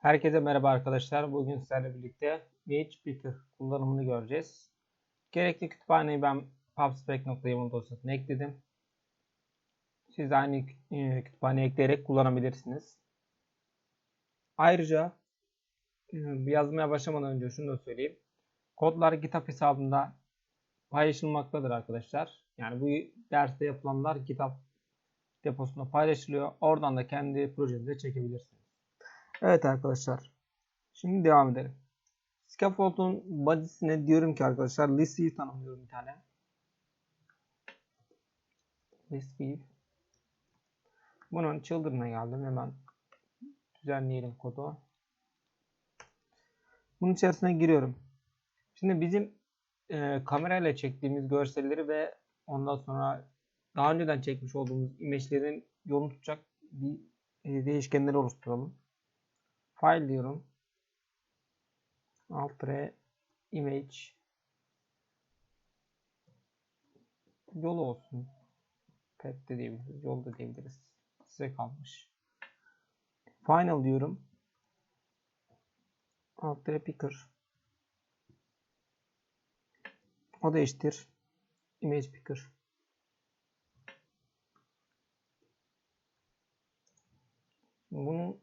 Herkese merhaba arkadaşlar. Bugün sizlerle birlikte PHP kullanımını göreceğiz. Gerekli kütüphaneyi ben pubspec.yaml dosyasına ekledim. Siz aynı e, kütüphaneyi ekleyerek kullanabilirsiniz. Ayrıca e, yazmaya başlamadan önce şunu da söyleyeyim. Kodlar GitHub hesabında paylaşılmaktadır arkadaşlar. Yani bu derste yapılanlar GitHub deposunda paylaşılıyor. Oradan da kendi projenize çekebilirsiniz. Evet arkadaşlar. Şimdi devam edelim. Scaffold'un body'sine diyorum ki arkadaşlar list view tanımlıyorum bir tane. List view. Bunun children'a geldim. Hemen düzenleyelim kodu. Bunun içerisine giriyorum. Şimdi bizim e, kamerayla çektiğimiz görselleri ve ondan sonra daha önceden çekmiş olduğumuz imajlerin yolunu tutacak bir e, değişkenleri oluşturalım. File diyorum. Alt image yolu olsun. Pet de diyebiliriz. Yol da diyebiliriz. Size kalmış. Final diyorum. Alt picker. O da eşittir. Image picker. Bunun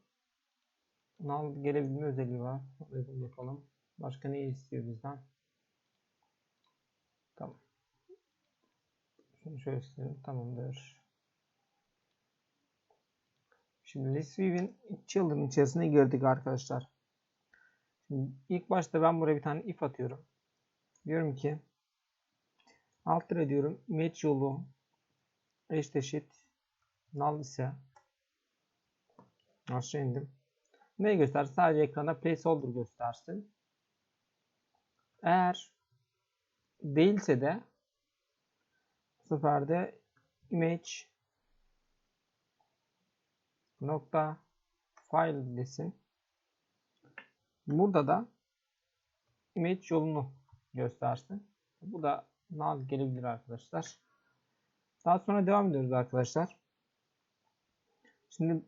Null gelebilme özelliği var. Label yapalım. Başka ne istiyor bizden? Tamam. Şunu şöyle istedim. Tamamdır. Şimdi ListView'in children içerisine girdik arkadaşlar. Şimdi ilk başta ben buraya bir tane if atıyorum. Diyorum ki alt diyorum image yolu eşit null ise aşağı indim. Ne göster? Sadece ekrana placeholder göstersin. Eğer değilse de bu sefer de image nokta file desin. Burada da image yolunu göstersin. Bu da null gelebilir arkadaşlar. Daha sonra devam ediyoruz arkadaşlar. Şimdi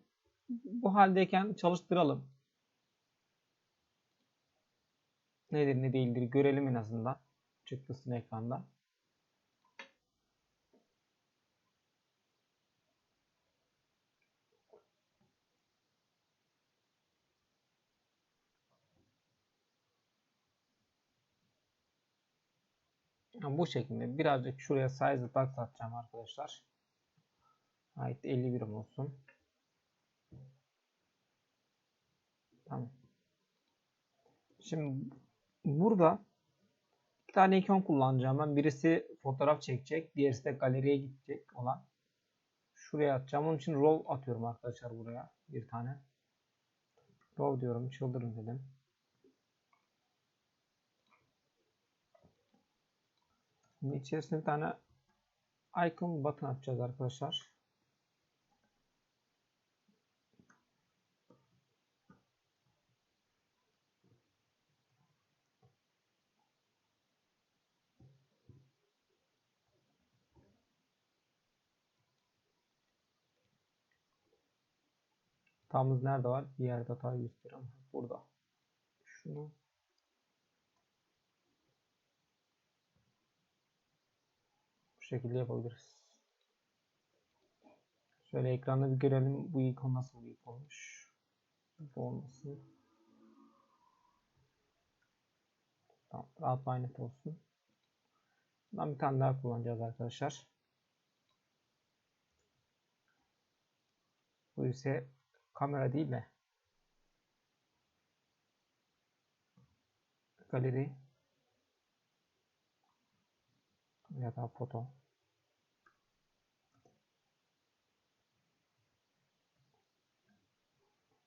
bu haldeyken çalıştıralım. Nedir ne değildir görelim en azından. Çıktısını ekranda. Yani bu şekilde birazcık şuraya size box atacağım arkadaşlar. Ait 50 birim olsun. Tamam. Şimdi burada bir tane ikon kullanacağım ben. Birisi fotoğraf çekecek. Diğerisi de galeriye gidecek olan. Şuraya atacağım. Onun için row atıyorum arkadaşlar buraya. Bir tane. Row diyorum. Çıldırın dedim. Şimdi bir tane icon button atacağız arkadaşlar. Hatamız nerede var? Bir yerde hata gösteriyor. Burada. Şunu bu şekilde yapabiliriz. Şöyle ekranda bir görelim bu ikon nasıl bir olmuş. Bu olmasın. Tamam, rahat net olsun. Bundan bir tane daha kullanacağız arkadaşlar. Bu ise kamera değil de galeri ya da foto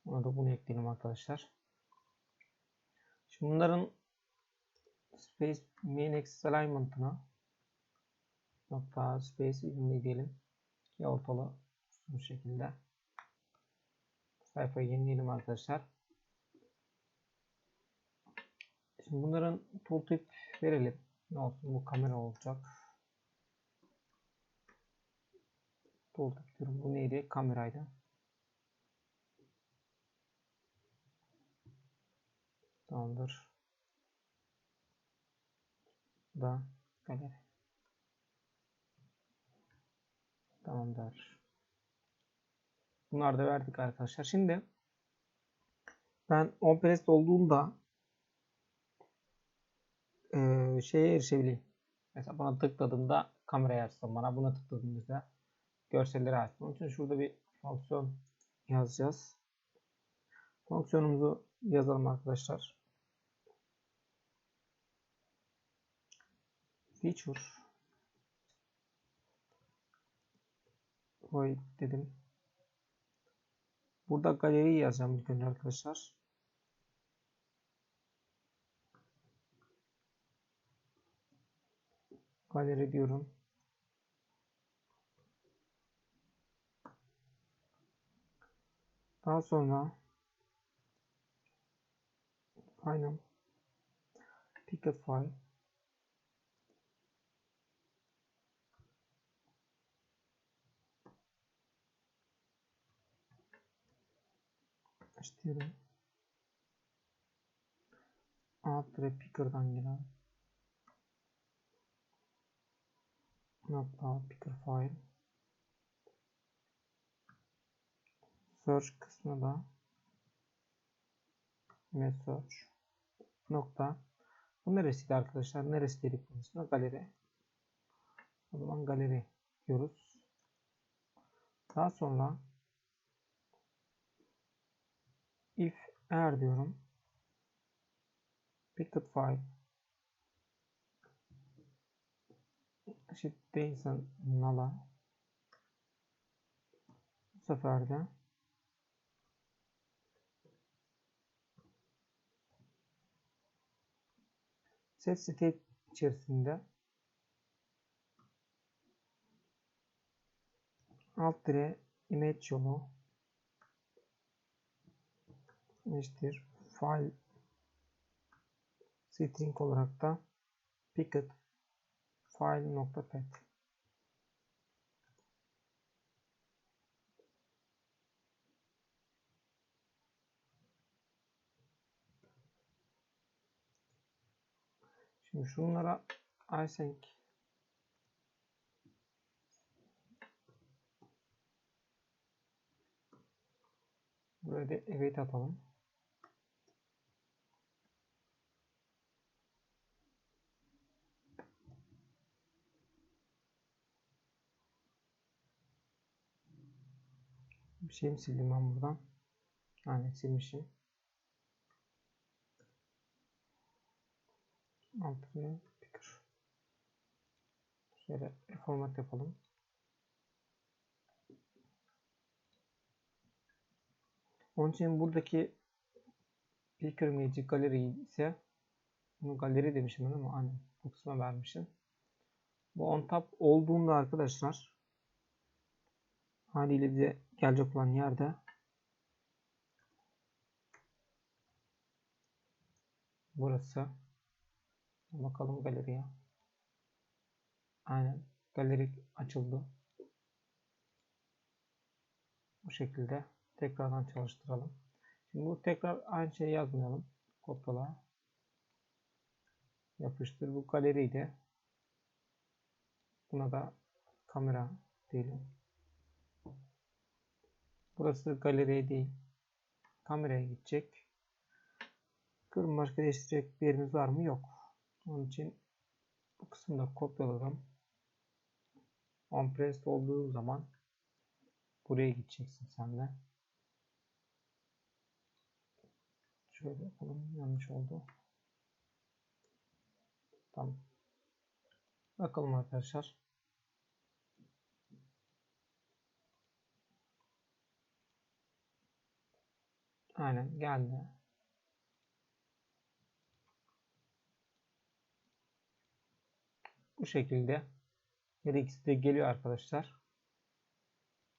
Buna da bunu ekleyelim arkadaşlar. Şimdi bunların space main axis alignment'ına nokta space ürünü diyelim ki ortalı bu şekilde. Sayfayı yenileyelim arkadaşlar. Şimdi bunların tooltip verelim. Ne olsun bu kamera olacak. Tooltip diyorum. Bu neydi? Kameraydı. Tamamdır. Da galeri. Tamamdır. Bunlar da verdik arkadaşlar. Şimdi ben OnPress olduğunda eee şeye erişebileyim. Mesela buna tıkladığımda kamerayı açsam bana buna tıkladığımızda görselleri açsam. Onun için şurada bir fonksiyon yazacağız. Fonksiyonumuzu yazalım arkadaşlar. Feature void dedim. Burada galeriyi yazacağım ilk önce arkadaşlar. Galeri diyorum. Daha sonra final picket file istiyorum. Alt tere picker'dan gelen nokta picker file search kısmı da ve nokta bu neresiydi arkadaşlar? Neresi dedik bunun? Galeri. O zaman galeri diyoruz. Daha sonra if eğer diyorum. Picket file. Eşit değilse null'a. Bu sefer de. Set state içerisinde alt dire image yolu eşittir file string olarak da picket file nokta pet Şimdi şunlara async Buraya da await atalım. Bir şey mi sildim ben buradan? Aynen silmişim. Altına picker. Şöyle format yapalım. Onun için buradaki picker magic galeri ise bunu galeri demişim ben ama aynen bu kısma vermişim. Bu on top olduğunda arkadaşlar haliyle bize gelecek olan yerde. Burası. Bakalım galeriye. Aynen galeri açıldı. Bu şekilde tekrardan çalıştıralım. Şimdi bu tekrar aynı şeyi yazmayalım. Kopyala. Yapıştır. Bu galeriydi. Buna da kamera diyelim Burası galeriye değil. Kameraya gidecek. Bakalım başka değiştirecek bir yerimiz var mı? Yok. Onun için bu kısımda kopyaladım. OnPressed olduğu zaman buraya gideceksin sen de. Şöyle yapalım. Yanlış oldu. Tamam. Bakalım arkadaşlar. Aynen geldi. Bu şekilde her ikisi de geliyor arkadaşlar.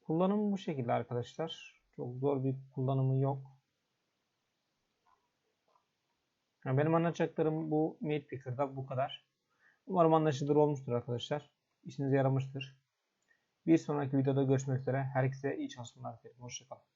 Kullanımı bu şekilde arkadaşlar. Çok zor bir kullanımı yok. Benim anlatacaklarım bu Mate bu kadar. Umarım anlaşılır olmuştur arkadaşlar. İşinize yaramıştır. Bir sonraki videoda görüşmek üzere. Herkese iyi çalışmalar dilerim. Hoşçakalın.